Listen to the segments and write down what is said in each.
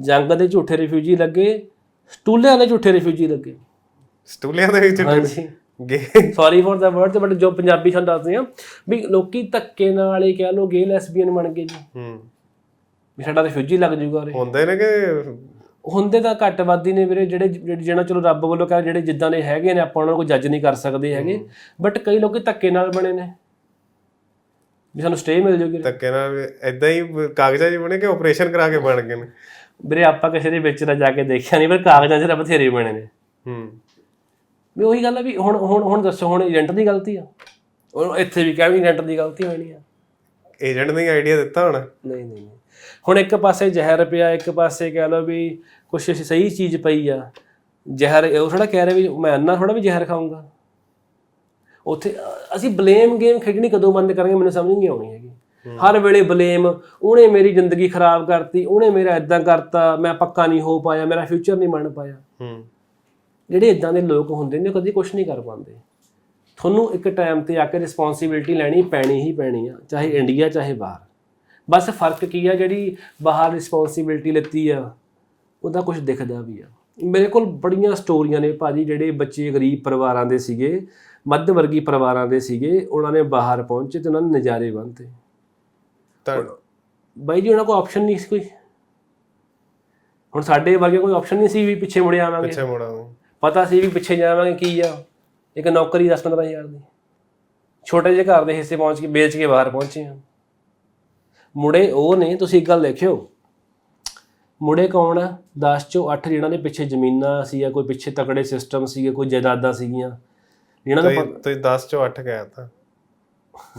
ਜੰਗ ਦੇ ਝੂਠੇ ਰਿਫਿਊਜੀ ਲੱਗੇ ਸਟੂਲਿਆਂ ਦੇ ਝੂਠੇ ਰਿਫਿਊਜੀ ਲੱਗੇ। ਸਟੂਲੀਆਂ ਦੇ ਵਿੱਚ ਹਾਂਜੀ। ਗੇ sorry for the word but ਜੋ ਪੰਜਾਬੀ ਸਾਨੂੰ ਦੱਸਦੇ ਆ ਵੀ ਲੋਕੀ ਧੱਕੇ ਨਾਲ ਹੀ ਕਹਿ ਲੋ ਗੇ ਲੈਸਬੀਅਨ ਬਣ ਗਏ ਜੀ। ਹੂੰ। ਵੀ ਸਾਡਾ ਰਿਫਿਊਜੀ ਲੱਗ ਜੂਗਾ ਉਰੇ। ਹੁੰਦੇ ਨੇ ਕਿ ਹੁੰਦੇ ਤਾਂ ਘੱਟ ਵਾਦੀ ਨੇ ਵੀਰੇ ਜਿਹੜੇ ਜਿਹੜੇ- ਚਲੋ ਰੱਬ ਵੱਲੋਂ ਕਹ ਜਿਹੜੇ ਜਿੱਦਾਂ ਦੇ ਹੈਗੇ ਨੇ ਆਪਾਂ ਉਹਨਾਂ ਨੂੰ ਜੱਜ ਨਹੀਂ ਕਰ ਸਕਦੇ ਹੈਗੇ। ਬਟ ਕਈ ਲੋਕੀ ਧੱਕੇ ਨਾਲ ਬਣੇ ਨੇ। ਵੀ ਸਾਨੂੰ ਸਟੇ ਮਿਲ ਜੂਗੀ। ਧੱਕੇ ਨਾਲ ਇਦਾਂ ਹੀ ਕਾਗਜ਼ਾਂ 'ਚ ਬਣੇ ਕਿ ਆਪਰੇਸ਼ਨ ਕਰਾ ਕੇ ਬਣ ਗਏ ਨੇ। ਵੀਰੇ ਆਪਾਂ ਕਿਸੇ ਦੇ ਵਿੱਚ ਤਾਂ ਜਾ ਕੇ ਦੇਖਿਆ ਨਹੀਂ ਪਰ ਕਾਗਜ਼ਾਂ 'ਚ ਤਾਂ ਬਥੇਰੇ ਬਣੇ ਨੇ। ਹੂੰ। ਵੀ ਉਹੀ ਗੱਲ ਆ ਵੀ ਹੁਣ ਹੁਣ ਹੁਣ ਦੱਸੋ ਹੁਣ ਏਜੰਟ ਦੀ ਗਲਤੀ ਆ? ਉਹ ਇੱਥੇ ਵੀ ਕਹਿ ਵੀ ਏਜੰਟ ਦੀ ਗਲਤੀ ਹੋਣੀ ਆ। ਏਜੰਟ ਨੇ ਆਈਡੀਆ ਦਿੱਤਾ ਹੋਣਾ? ਨਹੀਂ ਨਹੀਂ ਹੁਣ ਇੱਕ ਪਾਸੇ ਜ਼ਹਿਰ ਪਿਆ ਇੱਕ ਪਾਸੇ ਕਹਿ ਲਓ ਵੀ ਕੁਛ ਸਹੀ ਚੀਜ਼ ਪਈ ਆ। ਜ਼ਹਿਰ ਉਹ ਥੋੜਾ ਕਹਿ ਰਿਹਾ ਵੀ ਮੈਂ ਅੰਨਾ ਥੋੜਾ ਵੀ ਜ਼ਹਿਰ ਖਾਊਂਗਾ। ਉੱਥੇ ਅਸੀਂ ਬਲੇਮ ਗੇਮ ਖੇਡਣੀ ਕਦੋਂ ਬੰਦ ਕਰਾਂਗੇ ਮੈਨੂੰ ਸਮਝ ਨਹੀਂ ਆਉਣੀ ਹੈਗੀ। ਹਰ ਵੇਲੇ ਬਲੇਮ ਉਹਨੇ ਮੇਰੀ ਜ਼ਿੰਦਗੀ ਖਰਾਬ ਕਰਤੀ ਉਹਨੇ ਮੇਰਾ ਇਦਾਂ ਕਰਤਾ ਮੈਂ ਪੱਕਾ ਨਹੀਂ ਹੋ ਪਾਇਆ ਮੇਰਾ ਫਿਊਚਰ ਨਹੀਂ ਬਣ ਪਾਇਆ। ਹੂੰ। ਜਿਹੜੇ ਇਦਾਂ ਦੇ ਲੋਕ ਹੁੰਦੇ ਨੇ ਕਦੀ ਕੁਝ ਨਹੀਂ ਕਰ ਪਾਉਂਦੇ। ਤੁਹਾਨੂੰ ਇੱਕ ਟਾਈਮ ਤੇ ਆ ਕੇ ਰਿਸਪੌਂਸਿਬਿਲਟੀ ਲੈਣੀ ਪੈਣੀ ਹੀ ਪੈਣੀ ਆ ਚਾਹੇ ਇੰਡੀਆ ਚਾਹੇ ਬਾਹਰ। ਬਸ ਫ਼ਰਕ ਕੀ ਆ ਜਿਹੜੀ ਬਾਹਰ ਰਿਸਪੌਂਸਿਬਿਲਟੀ ਲੈਤੀ ਆ ਉਹਦਾ ਕੁਝ ਦਿਖਦਾ ਵੀ ਆ। ਮੇਰੇ ਕੋਲ ਬੜੀਆਂ ਸਟੋਰੀਆਂ ਨੇ ਭਾਜੀ ਜਿਹੜੇ ਬੱਚੇ ਗਰੀਬ ਪਰਿਵਾਰਾਂ ਦੇ ਸੀਗੇ ਮੱਧ ਵਰਗੀ ਪਰਿਵਾਰਾਂ ਦੇ ਸੀਗੇ ਉਹਨਾਂ ਨੇ ਬਾਹਰ ਪਹੁੰਚੇ ਤੇ ਉਹਨਾਂ ਨੇ ਨਜ਼ਾਰੇ ਬੰਨਤੇ। ਤਾਂ ਬਾਈ ਜੀ ਉਹਨਾਂ ਕੋਲ ਆਪਸ਼ਨ ਨਹੀਂ ਸੀ ਕੋਈ। ਹੁਣ ਸਾਡੇ ਵਰਗੇ ਕੋਈ ਆਪਸ਼ਨ ਨਹੀਂ ਸੀ ਵੀ ਪਿੱਛੇ ਮੁੜੇ ਆਵਾਂਗੇ। ਪਿੱਛੇ ਮੁੜਾਂਗੇ ਪਤਾ ਸੀ ਵੀ ਪਿੱਛੇ ਜਾਵਾਂਗੇ ਕੀ ਆ। ਇੱਕ ਨੌਕਰੀ 10-15000 ਦੀ। ਛੋਟੇ ਜਿਹੇ ਘਰ ਦੇ ਹਿੱਸੇ ਪਹੁੰਚ ਕੇ ਵੇਚ ਕੇ ਬਾਹਰ ਪਹੁੰਚੇ ਆ। ਮੁੜੇ ਉਹ ਨੇ ਤੁਸੀਂ ਇੱਕ ਗੱਲ ਦੇਖਿਓ। ਮੁੜੇ ਕੌਣ ਆ? 10 ਚੋਂ 8 ਜਿਹਨਾਂ ਦੇ ਪਿੱਛੇ ਜ਼ਮੀਨਾਂ ਸੀ ਜਾਂ ਕੋਈ ਪਿੱਛੇ ਤਕੜੇ ਸਿਸਟਮ ਸੀਗੇ ਕੋਈ ਜਾਇਦਾਦਾਂ ਸੀਗੀਆਂ। ਜਿਹਨਾਂ ਦਾ ਤੁਸੀਂ 10 ਚੋਂ 8 ਕਹਿਆ ਤਾਂ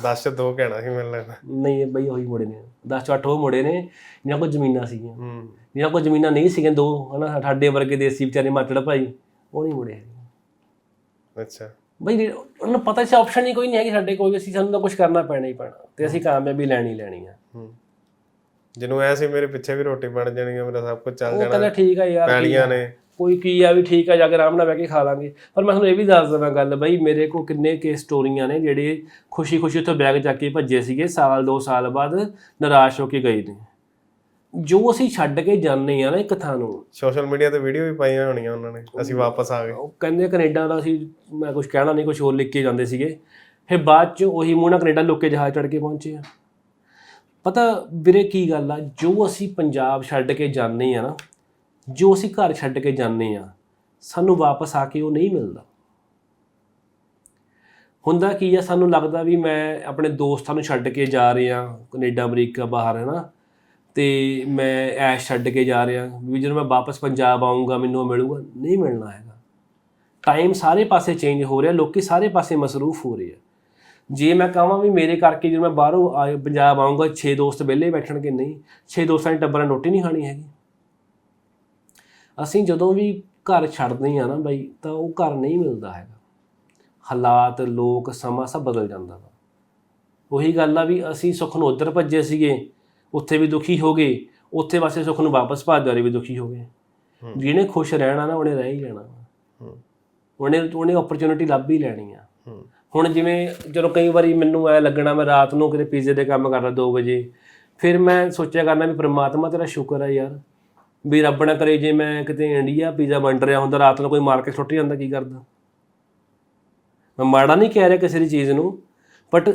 10 ਚ 2 ਕਹਿਣਾ ਸੀ ਮੈਨੂੰ ਲੱਗਦਾ। ਨਹੀਂ ਇਹ ਬਈ ਉਹੀ ਮੁੜੇ ਨੇ। 10 ਚੋਂ 8 ਉਹ ਮੁੜੇ ਨੇ ਜਿਹਨਾਂ ਕੋਲ ਜ਼ਮੀਨਾਂ ਸੀਗੀਆਂ। ਹੂੰ। ਜਿਹਨਾਂ ਕੋਲ ਜ਼ਮੀਨਾਂ ਨਹੀਂ ਸੀਗੀਆਂ ਦੋ ਹਨਾ ਸਾਡੇ ਵਰਗੇ ਦੇਸੀ ਵਿਚਾਰੇ ਮਾਤੜ ਭਾਈ ਉਹ ਨਹੀਂ ਮੁੜੇ। ਅੱਛਾ। ਬਈ ਉਹਨਾਂ ਨੂੰ ਪਤਾ ਸੀ ਆਪਸ਼ਨ ਹੀ ਕੋਈ ਨਹੀਂ ਹੈਗੀ ਸਾਡੇ ਕੋਲ ਅਸੀਂ ਸਾਨੂੰ ਤਾਂ ਕੁਝ ਕਰਨਾ ਪੈਣਾ ਹੀ ਪੈਣਾ। ਤੇ ਅਸੀਂ ਕਾਮਯਾਬੀ ਲੈਣੀ ਲੈਣੀ ਆ। ਹੂੰ। ਜਿਹਨੂੰ ਐ ਸੀ ਮੇਰੇ ਪਿੱਛੇ ਵੀ ਰੋਟੀ ਬਣ ਜਾਣੀ ਹੈ ਮੇਰਾ ਸਭ ਕੁਝ ਚੱਲ ਉਹ ਕਹਿੰਦਾ ਜਾਣਾ ਠੀਕ ਆ ਯਾਰ ਪੈਲੀਆਂ ਆ। ਨੇ। ਕੋਈ ਕੀ ਆ ਵੀ ਠੀਕ ਆ ਜਾ ਕੇ ਆਰਾਮ ਨਾਲ ਬਹਿ ਕੇ ਖਾ ਲਾਂਗੇ। ਪਰ ਮੈਂ ਤੁਹਾਨੂੰ ਇਹ ਵੀ ਦੱਸ ਦਵਾਂ ਗੱਲ ਬਈ ਮੇਰੇ ਕੋਲ ਕਿੰਨੇ ਕੇ ਸਟੋਰੀਆਂ ਨੇ ਜਿਹੜੇ ਖੁਸ਼ੀ-ਖੁਸ਼ੀ ਉੱਥੋਂ ਬੈਗ ਚੱਕ ਕੇ ਭੱਜੇ ਸੀਗੇ ਸਾਲ ਦੋ ਸਾਲ ਬਾਅਦ ਨਿਰਾਸ਼ ਹੋ ਕੇ ਗਏ ਨੇ। ਜੋ ਅਸੀਂ ਛੱਡ ਕੇ ਜਾਂਦੇ ਆ ਨਾ ਇੱਕ ਥਾਂ ਨੂੰ ਸੋਸ਼ਲ ਮੀਡੀਆ ਤੇ ਵੀਡੀਓ ਵੀ ਪਾਈਆਂ ਹੋਣੀਆਂ ਉਹਨਾਂ ਨੇ ਅਸੀਂ ਵਾਪਸ ਆ ਗਏ। ਉਹ ਕਹਿੰਦੇ ਕੈਨੇਡਾ ਦਾ ਅਸੀਂ ਮੈਂ ਕੁਝ ਕਹਿਣਾ ਨਹੀਂ ਕੁਝ ਹੋਰ ਲਿਖ ਕੇ ਜਾਂਦੇ ਸੀਗੇ। ਫਿਰ ਬਾਅਦ ਚ ਉਹੀ ਮੂੰਹ ਨਾਲ ਕੈਨੇਡਾ ਲੋਕੇ ਜਹਾਜ਼ ਚੜ ਕੇ ਪਹੁੰਚੇ ਆ। ਪਤਾ ਵੀਰੇ ਕੀ ਗੱਲ ਆ ਜੋ ਅਸੀਂ ਪੰਜਾਬ ਛੱਡ ਕੇ ਜਾਂਦੇ ਆ ਨਾ ਜੋ ਅਸੀਂ ਘਰ ਛੱਡ ਕੇ ਜਾਂਦੇ ਆ ਸਾਨੂੰ ਵਾਪਸ ਆ ਕੇ ਉਹ ਨਹੀਂ ਮਿਲਦਾ। ਹੁੰਦਾ ਕੀ ਆ, ਸਾਨੂੰ ਲੱਗਦਾ ਵੀ ਮੈਂ ਆਪਣੇ ਦੋਸਤਾਂ ਨੂੰ ਛੱਡ ਕੇ ਜਾ ਰਿਹਾ, ਕੈਨੇਡਾ, ਅਮਰੀਕਾ ਬਾਹਰ ਹੈ ਨਾ ਤੇ ਮੈਂ ਐਸ਼ ਛੱਡ ਕੇ ਜਾ ਰਿਹਾ, ਵੀ ਜਦੋਂ ਮੈਂ ਵਾਪਸ ਪੰਜਾਬ ਆਉਂਗਾ ਮੈਨੂੰ ਉਹ ਮਿਲੂਗਾ, ਨਹੀਂ ਮਿਲਣਾ ਹੈਗਾ। ਟਾਈਮ ਸਾਰੇ ਪਾਸੇ ਚੇਂਜ ਹੋ ਰਿਹਾ, ਲੋਕੀ ਸਾਰੇ ਪਾਸੇ ਮਸਰੂਫ ਹੋ ਰਹੇ ਆ। ਜੇ ਮੈਂ ਕਹਾਂ ਵੀ ਮੇਰੇ ਕਰਕੇ ਜਦੋਂ ਮੈਂ ਬਾਹਰੋਂ ਆ- ਪੰਜਾਬ ਆਉਂਗਾ 6 ਦੋਸਤ ਵਿਹਲੇ ਬੈਠਣਗੇ, ਨਹੀਂ 6 ਦੋਸਤਾਂ ਨੇ ਟੱਬਰਾਂ ਰੋਟੀ ਨਹੀਂ ਖਾਣੀ ਹੈਗੀ। ਅਸੀਂ ਜਦੋਂ ਵੀ ਘਰ ਛੱਡਦੇ ਆ ਨਾ ਬਾਈ ਤਾਂ ਉਹ ਘਰ ਨਹੀਂ ਮਿਲਦਾ ਹੈਗਾ। ਹਾਲਾਤ ਲੋਕ ਸਮਾਂ ਸਭ ਬਦਲ ਜਾਂਦਾ ਵਾ। ਉਹੀ ਗੱਲ ਆ ਵੀ ਅਸੀਂ ਸੁੱਖ ਨੂੰ ਉੱਧਰ ਭੱਜੇ ਸੀਗੇ ਉੱਥੇ ਵੀ ਦੁਖੀ ਹੋ ਗਏ ਉੱਥੇ ਵਾਸਤੇ ਸੁੱਖ ਨੂੰ ਵਾਪਸ ਭੱਜ ਵਾਲੇ ਵੀ ਦੁਖੀ ਹੋ ਗਏ। ਜਿਹਨੇ ਖੁਸ਼ ਰਹਿਣਾ ਨਾ ਉਹਨੇ ਰਹਿ ਹੀ ਹੂੰ। ਉਹਨੇ ਉਹਨੇ ਓਪਰਚੁਨਿਟੀ ਲੱਭ ਹੀ ਲੈਣੀ ਆ। ਹੁਣ ਜਿਵੇਂ ਜਦੋਂ ਕਈ ਵਾਰੀ ਮੈਨੂੰ ਐ ਲੱਗਣਾ ਮੈਂ ਰਾਤ ਨੂੰ ਕਿਤੇ ਪੀਜ਼ੇ ਦੇ ਕੰਮ ਕਰਦਾ 2 ਵਜੇ ਫਿਰ ਮੈਂ ਸੋਚਿਆ ਕਰਨਾ ਵੀ ਪ੍ਰਮਾਤਮਾ ਤੇਰਾ ਸ਼ੁਕਰ ਹੈ ਯਾਰ। ਵੀ ਰੱਬ ਨਾ ਕਰੇ ਜੇ ਮੈਂ ਕਿਤੇ ਇੰਡੀਆ ਪੀਜ਼ਾ ਵੰਡ ਰਿਹਾ ਹੁੰਦਾ ਰਾਤ ਨੂੰ ਕੋਈ ਮਾਰ ਕੇ ਸੁੱਟ ਜਾਂਦਾ ਕੀ ਕਰਦਾ? ਮੈਂ ਮਾੜਾ ਨਹੀਂ ਕਹਿ ਰਿਹਾ ਕਿਸੇ ਦੀ ਚੀਜ਼ ਨੂੰ ਬਟ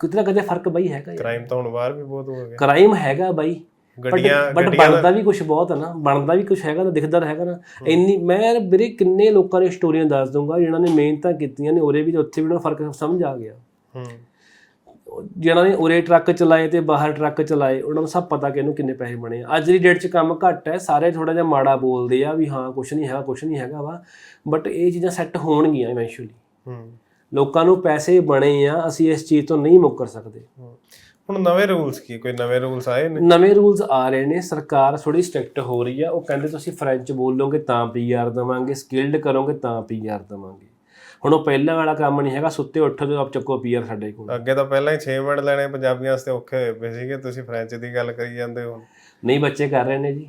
ਕਿਤੇ ਨਾ ਕਿਤੇ ਫ਼ਰਕ ਬਈ ਹੈਗਾ ਕ੍ਰਾਈਮ ਤਾਂ ਹੁਣ ਬਾਹਰ ਵੀ ਬਹੁਤ ਹੋ ਗਿਆ। ਕ੍ਰਾਈਮ ਹੈਗਾ ਬਾਈ ਗੱਡੀਆਂ ਬਟ ਬਣਦਾ ਵੀ ਕੁਝ ਬਹੁਤ ਹੈ ਨਾ ਬਣਦਾ ਵੀ ਕੁਝ ਹੈਗਾ ਨਾ ਦਿਖਦਾ ਹੈਗਾ ਨਾ। ਇੰਨੀ ਮੈਂ ਵੀਰੇ ਕਿੰਨੇ ਲੋਕਾਂ ਨੇ ਸਟੋਰੀਆਂ ਦੱਸ ਦੂੰਗਾ ਜਿਨ੍ਹਾਂ ਨੇ ਮਿਹਨਤਾਂ ਕੀਤੀਆਂ ਨੇ ਉਰੇ ਵੀ ਉੱਥੇ ਵੀ ਉਹਨਾਂ ਨੂੰ ਫ਼ਰਕ ਸਮਝ ਆ ਗਿਆ। ਹੂੰ। ਜਿਨ੍ਹਾਂ ਨੇ ਉਰੇ ਟਰੱਕ ਚਲਾਏ ਤੇ ਬਾਹਰ ਟਰੱਕ ਚਲਾਏ ਉਹਨਾਂ ਨੂੰ ਸਭ ਪਤਾ ਕਿ ਇਹਨੂੰ ਕਿੰਨੇ ਪੈਸੇ ਬਣੇ ਆ। ਅੱਜ ਦੀ ਡੇਟ 'ਚ ਕੰਮ ਘੱਟ ਹੈ ਸਾਰੇ ਥੋੜਾ ਜਿਹਾ ਮਾੜਾ ਬੋਲਦੇ ਆ ਵੀ ਹਾਂ ਕੁਝ ਨਹੀਂ ਹੈਗਾ ਕੁਝ ਨਹੀਂ ਹੈਗਾ ਵਾ ਬਟ ਇਹ ਚੀਜ਼ਾਂ ਸੈੱਟ ਹੋਣਗੀਆਂ ਇਵੈਂਚੁਅਲੀ ਹੂੰ। ਲੋਕਾਂ ਨੂੰ ਪੈਸੇ ਬਣੇ ਆ ਅਸੀਂ ਇਸ ਚੀਜ਼ ਤੋਂ ਨਹੀਂ ਮੁੱਕਰ ਸਕਦੇ। ਹੁਣ ਨਵੇਂ ਰੂਲਸ ਕੀ ਕੋਈ ਨਵੇਂ ਰੂਲਸ ਆਏ ਨੇ? ਨਵੇਂ ਰੂਲਸ ਆ ਰਹੇ ਨੇ ਸਰਕਾਰ ਥੋੜੀ ਸਟ੍ਰਿਕਟ ਹੋ ਰਹੀ ਆ ਉਹ ਕਹਿੰਦੇ ਤੁਸੀਂ ਫ੍ਰੈਂਚ ਬੋਲੋਗੇ ਤਾਂ ਪੀਆਰ ਦਵਾਂਗੇ ਸਕਿਲਡ ਕਰੋਗੇ ਤਾਂ ਪੀਆਰ ਦਵਾਂਗੇ। ਹੁਣ ਉਹ ਪਹਿਲਾਂ ਵਾਲਾ ਕੰਮ ਨਹੀਂ ਹੈਗਾ ਸੁੱਤੇ ਉੱਠੋ ਤੇ ਆਪ ਚੱਕੋ ਪੀਆਰ ਸਾਡੇ ਕੋਲ। ਅੱਗੇ ਤਾਂ ਪਹਿਲਾਂ ਹੀ 6 ਮਿੰਟ ਲੈਣੇ ਪੰਜਾਬੀਆਂ ਵਾਸਤੇ ਔਖੇ ਹੋਏ ਪਏ ਸੀਗੇ ਤੁਸੀਂ ਫ੍ਰੈਂਚ ਦੀ ਗੱਲ ਕਰੀ ਜਾਂਦੇ ਹੋ। ਨਹੀਂ ਬੱਚੇ ਕਰ ਰਹੇ ਨੇ ਜੀ।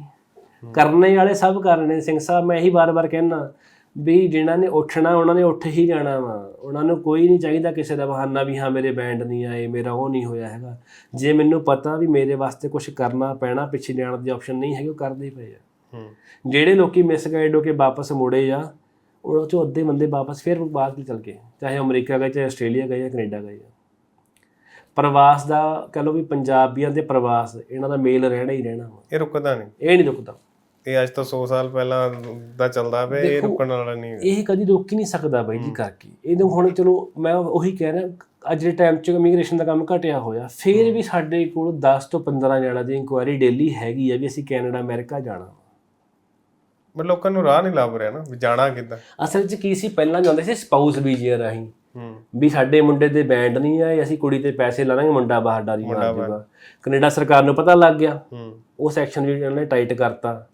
ਕਰਨੇ ਵਾਲੇ ਸਭ ਕਰ ਰਹੇ ਨੇ। ਸਿੰਘ ਸਾਹਿਬ ਮੈਂ ਇਹੀ ਵਾਰ-ਵਾਰ ਕਹਿਣਾ ਵੀ ਜਿਨ੍ਹਾਂ ਨੇ ਉੱਠਣਾ ਉਹਨਾਂ ਨੇ ਉੱਠ ਹੀ ਜਾਣਾ ਵਾ। ਉਹਨਾਂ ਨੂੰ ਕੋਈ ਨਹੀਂ ਚਾਹੀਦਾ ਕਿਸੇ ਦਾ ਬਹਾਨਾ ਵੀ ਹਾਂ ਮੇਰੇ ਬੈਂਡ ਨਹੀਂ ਆਏ ਮੇਰਾ ਉਹ ਨਹੀਂ ਹੋਇਆ ਹੈਗਾ। ਜੇ ਮੈਨੂੰ ਪਤਾ ਵੀ ਮੇਰੇ ਵਾਸਤੇ ਕੁਝ ਕਰਨਾ ਪੈਣਾ ਪਿੱਛੇ ਜਾਣ ਦੀ ਆਪਸ਼ਨ ਨਹੀਂ ਹੈਗੀ ਉਹ ਕਰਦੇ ਪਏ ਆ। ਹੂੰ। ਜਿਹੜੇ ਲੋਕੀ ਮਿਸਗਾਈਡ ਹੋ ਕੇ ਵਾਪਸ ਮੁੜੇ ਆ ਉਹਨਾਂ ਚੋਂ ਅੱਧੇ ਬੰਦੇ ਵਾਪਸ ਫਿਰ ਬਾਹਰ ਹੀ ਚਲ ਗਏ ਚਾਹੇ ਅਮਰੀਕਾ ਗਏ ਚਾਹੇ ਆਸਟ੍ਰੇਲੀਆ ਗਏ ਜਾਂ ਕੈਨੇਡਾ ਗਏ ਪ੍ਰਵਾਸ ਦਾ ਕਹ ਲਓ ਵੀ ਪੰਜਾਬੀਆਂ ਦੇ ਪ੍ਰਵਾਸ ਇਹਨਾਂ ਦਾ ਮੇਲ ਰਹਿਣਾ ਹੀ ਰਹਿਣਾ। ਇਹ ਰੁਕਦਾ ਨਹੀਂ ਇਹ ਨਹੀਂ ਰੁਕਦਾ ਇਹ ਅੱਜ ਤੋਂ 100 ਸਾਲ ਪਹਿਲਾਂ ਦਾ ਚੱਲਦਾ ਪਿਆ ਇਹ ਰੁਕਣ ਵਾਲਾ ਨਹੀਂ ਇਹ ਕਦੀ ਰੁਕ ਹੀ ਨਹੀਂ ਸਕਦਾ ਬਾਈ ਜੀ ਕਰਕੇ ਇਹਨੂੰ ਹੁਣ ਚਲੋ ਮੈਂ ਉਹੀ ਕਹਿ ਰਿਹਾ ਅੱਜ ਦੇ ਟਾਈਮ 'ਚ ਇਮੀਗ੍ਰੇਸ਼ਨ ਦਾ ਕੰਮ ਘਟਿਆ ਹੋਇਆ ਫਿਰ ਵੀ ਸਾਡੇ ਕੋਲ 10 ਤੋਂ 15 ਜਣਾ ਦੀ ਇਨਕੁਆਇਰੀ ਡੇਲੀ ਹੈਗੀ ਆ ਵੀ ਅਸੀਂ ਕੈਨੇਡਾ ਅਮਰੀਕਾ ਜਾਣਾ ਪਰ ਲੋਕਾਂ ਨੂੰ ਰਾਹ ਨਹੀਂ ਲੱਭ ਰਿਹਾ ਨਾ ਵੀ ਜਾਣਾ ਕਿੱਦਾਂ। ਅਸਲ 'ਚ ਕੀ ਸੀ ਪਹਿਲਾਂ ਜਾਂਦੇ ਸੀ ਸਪਾਊਸ ਵੀਜ਼ੇ ਰਾਹੀਂ। ਹੂੰ। ਵੀ ਸਾਡੇ ਮੁੰਡੇ ਦੇ ਬੈਂਡ ਨਹੀਂ ਆਏ ਅਸੀਂ ਕੁੜੀ ਤੇ ਪੈਸੇ ਲਾਵਾਂਗੇ ਮੁੰਡਾ ਬਾਹਰ ਡਾਰੀ ਮਾਰ ਦੇਗਾ ਕੈਨੇਡਾ ਸਰਕਾਰ ਨੂੰ ਪਤਾ ਲੱਗ ਗਿਆ। ਹੂੰ। ਉਹ ਸੈਕਸ਼ਨ ਵੀ ਇਹਨਾਂ ਨੇ ਟਾਈਟ ਕਰਤਾ।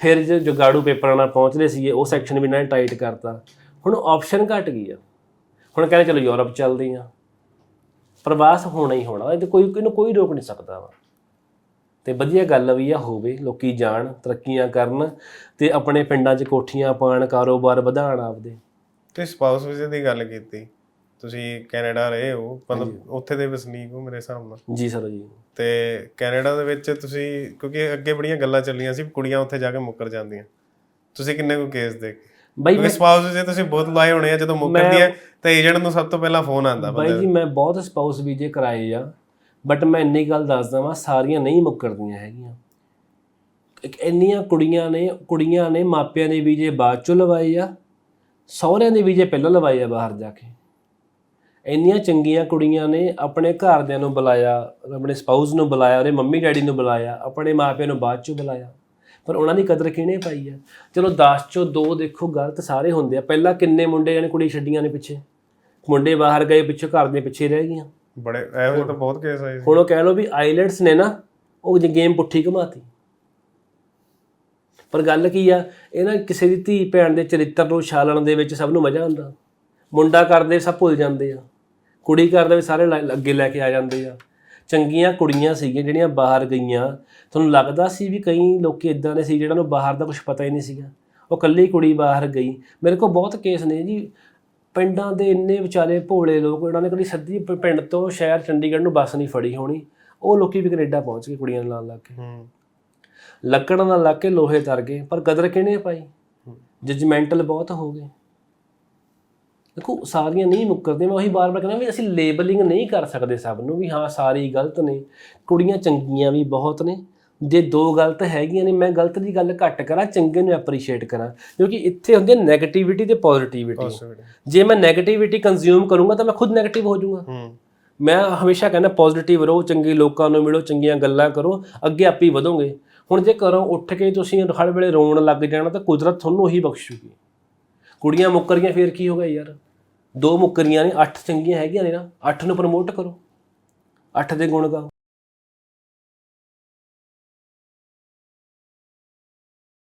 ਫਿਰ ਜੋ ਜੁਗਾੜੂ ਪੇਪਰਾਂ ਨਾਲ ਪਹੁੰਚਦੇ ਸੀਗੇ ਉਹ ਸੈਕਸ਼ਨ ਵੀ ਇਹਨਾਂ ਨੇ ਟਾਈਟ ਕਰਤਾ। ਹੁਣ ਆਪਸ਼ਨ ਘਟ ਗਈ ਆ। ਹੁਣ ਕਹਿੰਦੇ ਚਲੋ ਯੂਰਪ ਚੱਲਦੇ ਆ। ਪ੍ਰਵਾਸ ਹੋਣਾ ਹੀ ਹੋਣਾ। ਇਹ ਤੇ ਕੋਈ ਇਹਨੂੰ ਕੋਈ ਰੋਕ ਨਹੀਂ ਸਕਦਾ ਵਾ। ਤੇ ਵਧੀਆ ਗੱਲ ਵੀ ਆ ਹੋਵੇ ਲੋਕੀ ਜਾਣ ਤਰੱਕੀਆਂ ਕਰਨ ਤੇ ਆਪਣੇ ਪਿੰਡਾਂ 'ਚ ਕੋਠੀਆਂ ਪਾਣ ਕਾਰੋਬਾਰ ਵਧਾਉਣ ਆਪਦੇ। ਤੇ ਸਪਾਊਸ ਵੀਜ਼ੇ ਦੀ ਗੱਲ ਕੀਤੀ। ਤੁਸੀਂ ਕੈਨੇਡਾ ਰਹੇ ਹੋ ਮਤਲਬ ਉੱਥੇ ਦੇ ਵਸਨੀਕ ਹੋ ਮੇਰੇ ਹਿਸਾਬ ਨਾਲ? ਜੀ ਸਰ ਜੀ। ਤੇ ਕੈਨੇਡਾ ਦੇ ਵਿੱਚ ਤੁਸੀਂ ਕਿਉਂਕਿ ਅੱਗੇ ਬੜੀਆਂ ਗੱਲਾਂ ਚੱਲੀਆਂ ਸੀ ਕੁੜੀਆਂ ਉੱਥੇ ਜਾ ਕੇ ਮੁੱਕਰ ਜਾਂਦੀਆਂ। ਤੁਸੀਂ ਕਿੰਨੇ ਕੁ ਕੇਸ ਦੇਖੇ? ਬਾਈ ਕਿਉਂਕਿ ਸਪਾਊਸ ਵੀਜ਼ੇ ਤੁਸੀਂ ਬਹੁਤ ਲਾਏ ਹੋਣੇ ਆ ਜਦੋਂ ਮੁੱਕਰਦੀਆਂ ਤਾਂ ਏਜੰਟ ਨੂੰ ਸਭ ਤੋਂ ਪਹਿਲਾਂ ਫੋਨ ਆਉਂਦਾ ਬਾਈ ਜੀ ਮੈਂ ਬਹੁਤ ਸਪਾਊਸ ਵੀਜ਼ੇ ਕਰਾਏ ਆ। ਬਟ ਮੈਂ ਇੰਨੀ ਗੱਲ ਦੱਸਦਾ ਵਾਂ, ਸਾਰੀਆਂ ਨਹੀਂ ਮੁੱਕਰਦੀਆਂ ਹੈਗੀਆਂ। ਇੱਕ ਇੰਨੀਆਂ ਕੁੜੀਆਂ ਨੇ ਕੁੜੀਆਂ ਨੇ ਮਾਪਿਆਂ ਦੇ ਵੀਜ਼ੇ ਬਾਅਦ ਚੋਂ ਲਵਾਏ ਆ, ਸਹੁਰਿਆਂ ਦੇ ਵੀਜ਼ੇ ਪਹਿਲਾਂ ਲਵਾਏ ਆ ਬਾਹਰ ਜਾ ਕੇ। ਇੰਨੀਆਂ ਚੰਗੀਆਂ ਕੁੜੀਆਂ ਨੇ, ਆਪਣੇ ਘਰਦਿਆਂ ਨੂੰ ਬੁਲਾਇਆ, ਆਪਣੇ ਸਪਾਊਸ ਨੂੰ ਬੁਲਾਇਆ, ਉਹਦੇ ਮੰਮੀ ਡੈਡੀ ਨੂੰ ਬੁਲਾਇਆ, ਆਪਣੇ ਮਾਪਿਆਂ ਨੂੰ ਬਾਅਦ ਚੋਂ ਬੁਲਾਇਆ। ਪਰ ਉਹਨਾਂ ਦੀ ਕਦਰ ਕਿਹਨੇ ਪਾਈ ਆ? ਚਲੋ 10 ਚੋਂ ਦੋ ਦੇਖੋ, ਗਲਤ ਸਾਰੇ ਹੁੰਦੇ ਆ। ਪਹਿਲਾਂ ਕਿੰਨੇ ਮੁੰਡੇ ਜਾਨੇ ਕੁੜੀ ਛੱਡੀਆਂ ਨੇ ਪਿੱਛੇ। ਮੁੰਡੇ ਬਾਹਰ ਗਏ, ਪਿੱਛੇ ਘਰ ਦੇ ਪਿੱਛੇ ਰਹਿ ਗਈਆਂ। ਬੜੇ ਇਹੋ ਜਿਹੇ ਤਾਂ ਬਹੁਤ ਕੇਸ ਆਏ ਸੀ। ਹੁਣ ਉਹ ਕਹਿ ਲਓ ਵੀ ਆਈਲੈਟਸ ਨੇ ਨਾ ਉਹ ਜੇ ਗੇਮ ਪੁੱਠੀ ਘਮਾਤੀ। ਪਰ ਗੱਲ ਕੀ ਆ ਇਹ ਨਾ ਕਿਸੇ ਦੀ ਧੀ ਭੈਣ ਦੇ ਚਰਿੱਤਰ ਨੂੰ ਛਾਲਣ ਦੇ ਵਿੱਚ ਸਭ ਨੂੰ ਮਜ਼ਾ ਆਉਂਦਾ। ਮੁੰਡਾ ਕਰਦੇ ਸਭ ਭੁੱਲ ਜਾਂਦੇ ਆ। ਕੁੜੀ ਕਰਦੇ ਵੀ ਸਾਰੇ ਲੈ- ਅੱਗੇ ਲੈ ਕੇ ਆ ਜਾਂਦੇ ਆ। ਚੰਗੀਆਂ ਕੁੜੀਆਂ ਸੀਗੀਆਂ ਜਿਹੜੀਆਂ ਬਾਹਰ ਗਈਆਂ। ਤੁਹਾਨੂੰ ਲੱਗਦਾ ਸੀ ਵੀ ਕਈ ਲੋਕੀ ਇਦਾਂ ਦੇ ਸੀ ਜਿਹਨਾਂ ਨੂੰ ਬਾਹਰ ਦਾ ਕੁਝ ਪਤਾ ਹੀ ਨਹੀਂ ਸੀਗਾ। ਉਹ ਇਕੱਲੀ ਕੁੜੀ ਬਾਹਰ ਗਈ। ਮੇਰੇ ਕੋਲ ਬਹੁਤ ਕੇਸ ਨੇ ਜੀ। ਪਿੰਡਾਂ ਦੇ ਇੰਨੇ ਵਿਚਾਰੇ ਭੋਲੇ ਲੋਕ ਉਹਨਾਂ ਨੇ ਕਦੀ ਸੱਦੀ ਪ- ਪਿੰਡ ਤੋਂ ਸ਼ਹਿਰ ਚੰਡੀਗੜ੍ਹ ਨੂੰ ਬੱਸ ਨਹੀਂ ਫੜੀ ਹੋਣੀ। ਉਹ ਲੋਕੀ ਵੀ ਕੈਨੇਡਾ ਪਹੁੰਚ ਗਏ ਕੁੜੀਆਂ ਨਾਲ ਲੱਗ ਕੇ। ਹੂੰ। ਲੱਕੜ ਨਾਲ ਲੱਗ ਕੇ ਲੋਹੇ ਤਰ ਗਏ। ਪਰ ਕਦਰ ਕਿਹਨੇ ਪਾਈ ਜਜਮੈਂਟਲ ਬਹੁਤ ਹੋ ਗਏ। ਦੇਖੋ ਸਾਰੀਆਂ ਨਹੀਂ ਮੁੱਕਰਦੇ ਮੈਂ ਉਹੀ ਬਾਰ-ਬਾਰ ਕਹਿੰਦਾ ਵੀ ਅਸੀਂ ਲੇਬਲਿੰਗ ਨਹੀਂ ਕਰ ਸਕਦੇ ਸਭ ਨੂੰ ਵੀ ਹਾਂ ਸਾਰੀ ਗਲਤ ਨੇ। ਕੁੜੀਆਂ ਚੰਗੀਆਂ ਵੀ ਬਹੁਤ ਨੇ। ਜੇ ਦੋ ਗਲਤ ਹੈਗੀਆਂ ਨੇ ਮੈਂ ਗਲਤ ਦੀ ਗੱਲ ਘੱਟ ਕਰਾਂ ਚੰਗੇ ਨੂੰ ਐਪਰੀਸ਼ੀਏਟ ਕਰਾਂ। ਕਿਉਂਕਿ ਇੱਥੇ ਹੁੰਦੀ ਹੈ 네ਗੇਟਿਵਿਟੀ ਤੇ ਪੋਜ਼ਿਟਿਵਿਟੀ ਜੇ ਮੈਂ 네ਗੇਟਿਵਿਟੀ ਕੰਜ਼ਿਊਮ ਕਰੂੰਗਾ ਤਾਂ ਮੈਂ ਖੁਦ 네ਗੇਟਿਵ ਹੋ ਜਾਊਂਗਾ। ਮੈਂ ਹਮੇਸ਼ਾ ਕਹਿੰਦਾ ਪੋਜ਼ਿਟਿਵ ਰਹੋ ਚੰਗੇ ਲੋਕਾਂ ਨੂੰ ਮਿਲੋ ਚੰਗੀਆਂ ਗੱਲਾਂ ਕਰੋ ਅੱਗੇ ਆਪੇ ਵਧੋਗੇ। ਹੁਣ ਜੇ ਕਰੋ ਉੱਠ ਕੇ ਤੁਸੀਂ ਹਰ ਵੇਲੇ ਰੋਣ ਲੱਗ ਜਾਣਾ ਤਾਂ ਕੁਦਰਤ ਤੁਹਾਨੂੰ ਹੀ ਬਖਸ਼ੂਗੀ। ਕੁੜੀਆਂ ਮੁੱਕਰੀਆਂ ਫੇਰ ਕੀ ਹੋਗਾ ਯਾਰ? ਦੋ ਮੁੱਕਰੀਆਂ ਨੇ ਅੱਠ ਚੰਗੀਆਂ ਹੈਗੀਆਂ ਨੇ ਨਾ ਅੱਠ ਨੂੰ ਪ੍ਰਮੋਟ ਕਰੋ। ਅੱਠ ਦੇ ਗੁਣ ਗਾਓ।